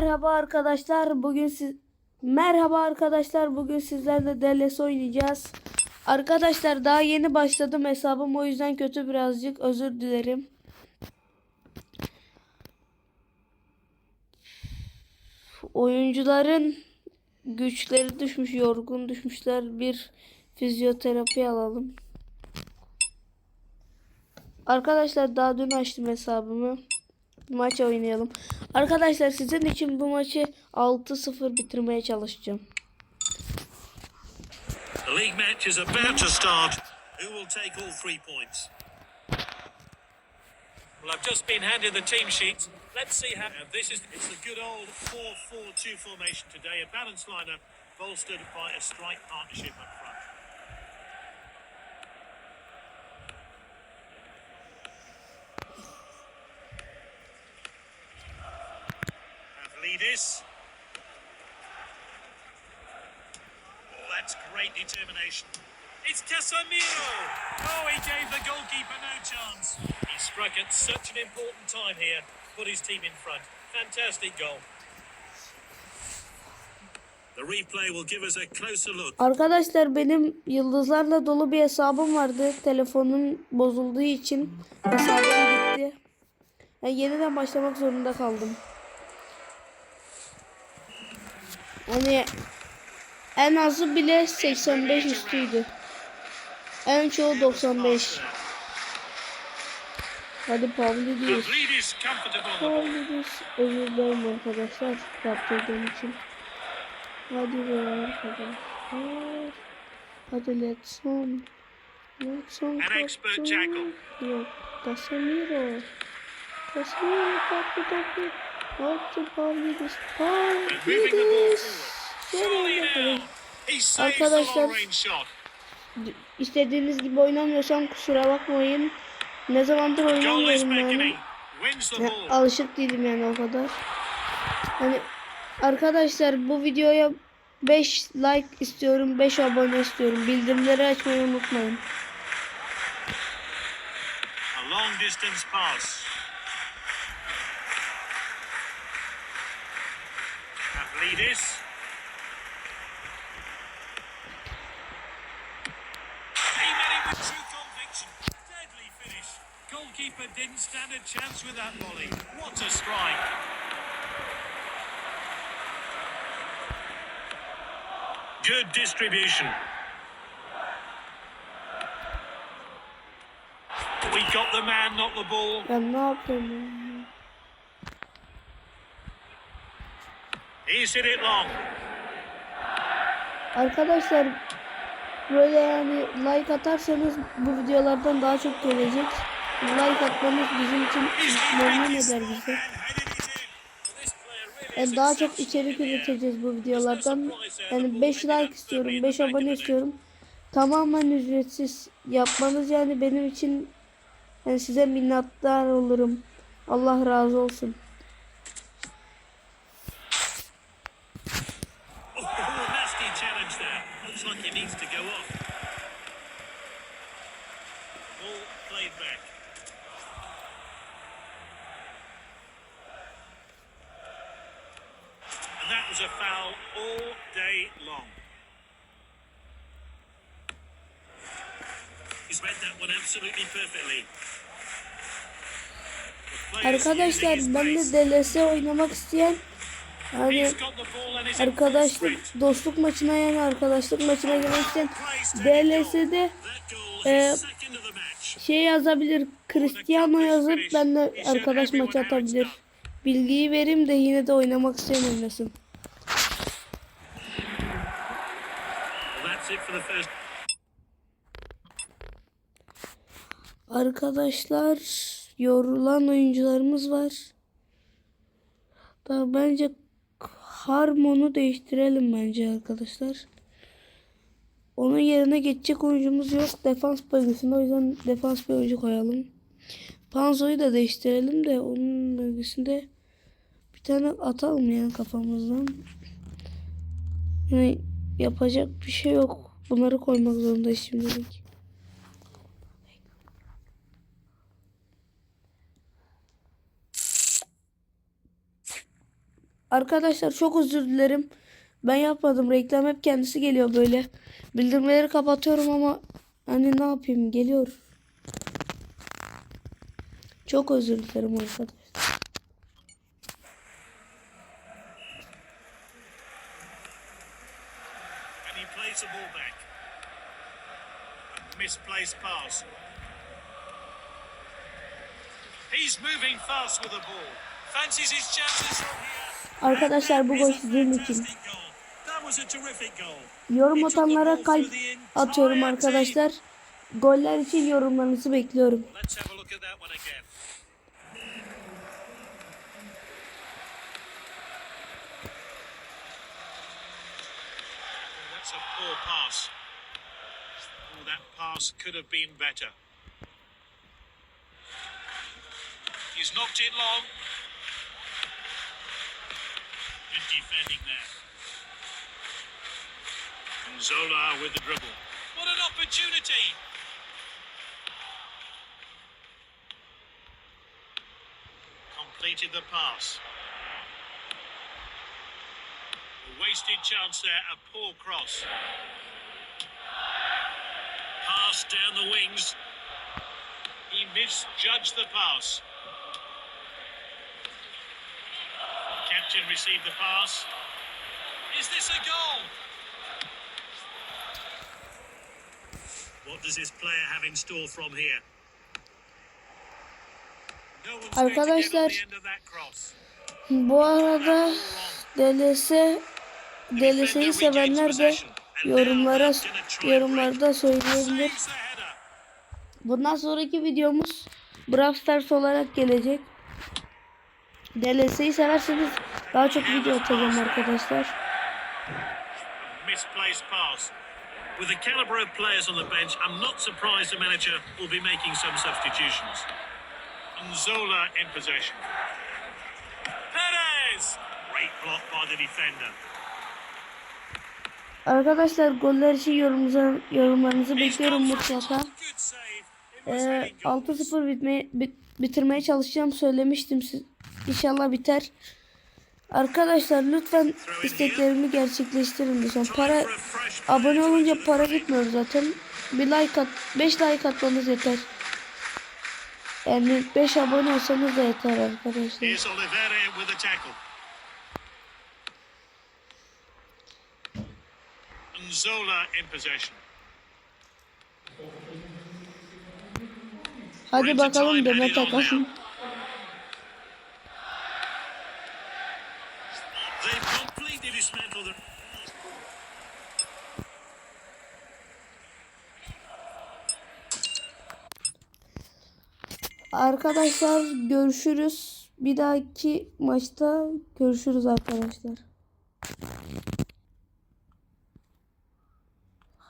Merhaba arkadaşlar. Bugün siz Merhaba arkadaşlar. Bugün sizlerle DLS oynayacağız. Arkadaşlar daha yeni başladım hesabım o yüzden kötü birazcık özür dilerim. Oyuncuların güçleri düşmüş, yorgun düşmüşler. Bir fizyoterapi alalım. Arkadaşlar daha dün açtım hesabımı. Maç oynayalım. Arkadaşlar sizin için bu maçı 6-0 bitirmeye çalışacağım. The league match is about to start. Who will take all three points? Well, I've just been handed the team sheets. Let's see how. And this is it's a good old 4-4-2 formation today. A balanced lineup bolstered by a strike partnership up front. Pavlidis. Oh, that's great determination. It's Casemiro. Oh, he gave the goalkeeper no chance. He struck at such an important time here, put his team in front. Fantastic goal. The replay will give us a closer look. Arkadaşlar benim yıldızlarla dolu bir hesabım vardı. Telefonum bozulduğu için hesabım gitti. Yani yeniden başlamak zorunda kaldım. Hani en azı bile 85 üstüydü. En çoğu 95. Hadi Pavlidis. Pavlidis. Özür dilerim arkadaşlar yaptırdığım için. Hadi be arkadaşlar. Hadi let's on. Let's on. An expert kaptan. tackle. Yok. Casemiro. Casemiro kaptı topu. Attı Pavlidis. Pavlidis. Arkadaşlar-. İstediğiniz gibi oynamıyorsam kusura bakmayın. Ne zamandır oynamıyorum yani. Ya, alışık değilim yani o kadar. Hani arkadaşlar bu videoya 5 like istiyorum, 5 abone istiyorum. Bildirimleri açmayı unutmayın. A long distance pass. Pavlidis. True conviction. Deadly finish. Goalkeeper didn't stand a chance with that volley. What a strike. Good distribution. We got the man, not the ball. Ben ne yapıyorum? ya? He's hit it long. Arkadaşlar böyle yani like atarsanız bu videolardan daha çok gelecek. Like atmanız bizim için memnun eder bizi. Yani daha çok içerik üreteceğiz bu videolardan. Yani 5 like istiyorum, 5 abone istiyorum. Tamamen ücretsiz yapmanız yani benim için yani size minnettar olurum. Allah razı olsun. Oh, nasty challenge there. Looks like it needs to go off. Ball played back. And that was a foul all day long. He's read that one absolutely perfectly. Arkadaşlar ben de DLS oynamak isteyen yani arkadaşlık dostluk maçına yani arkadaşlık maçına girmek isteyen DLS'de That şey yazabilir Cristiano yazıp benle arkadaş maçı atabilir. Bilgiyi vereyim de yine de oynamak isteyen oynasın. Arkadaşlar yorulan oyuncularımız var. Daha bence Harmon'u değiştirelim bence arkadaşlar. Onun yerine geçecek oyuncumuz yok. Defans bölgesinde o yüzden defans bir oyuncu koyalım. Panzo'yu da değiştirelim de onun bölgesinde bir tane atalım yani kafamızdan. Yani yapacak bir şey yok. Bunları koymak zorundayız şimdilik. Arkadaşlar çok özür dilerim. Ben yapmadım. Reklam hep kendisi geliyor böyle. Bildirimleri kapatıyorum ama hani ne yapayım geliyor. Çok özür dilerim arkadaşlar. Misplaced pass. He's moving fast with the ball. Fancies his chances from here. Arkadaşlar bu gol sizin için. Yorum atanlara kalp atıyorum arkadaşlar. Goller için yorumlarınızı bekliyorum. Oh. Oh, pass could have been better. He's knocked it long. Good defending there. Zola with the dribble. What an opportunity! completed the pass. A wasted chance there, a poor cross. Pass down the wings. He misjudged the pass. Captain received the pass. Is this a goal? Arkadaşlar. Bu arada DLS DLS'yi sevenler de yorumlara yorumlarda söyleyebilir. Bundan sonraki videomuz Brawl Stars olarak gelecek. DLS'yi severseniz daha çok video atacağım arkadaşlar. With the calibre of players on the bench, I'm not surprised the manager will be making some substitutions. And Zola in possession. Perez! Great block by the defender. Arkadaşlar goller için yorumunuzu, yorumlarınızı bekliyorum mutlaka. Ee, heading goals. 6-0 bitmeye, bit- bitirmeye çalışacağım söylemiştim. siz- İnşallah biter. Arkadaşlar lütfen isteklerimi gerçekleştirin lütfen. Para abone olunca para gitmiyor zaten. Bir like at, 5 like atmanız yeter. Yani 5 abone olsanız da yeter arkadaşlar. Zola in possession. Hadi bakalım Demet Akalın. Arkadaşlar görüşürüz. Bir dahaki maçta görüşürüz arkadaşlar.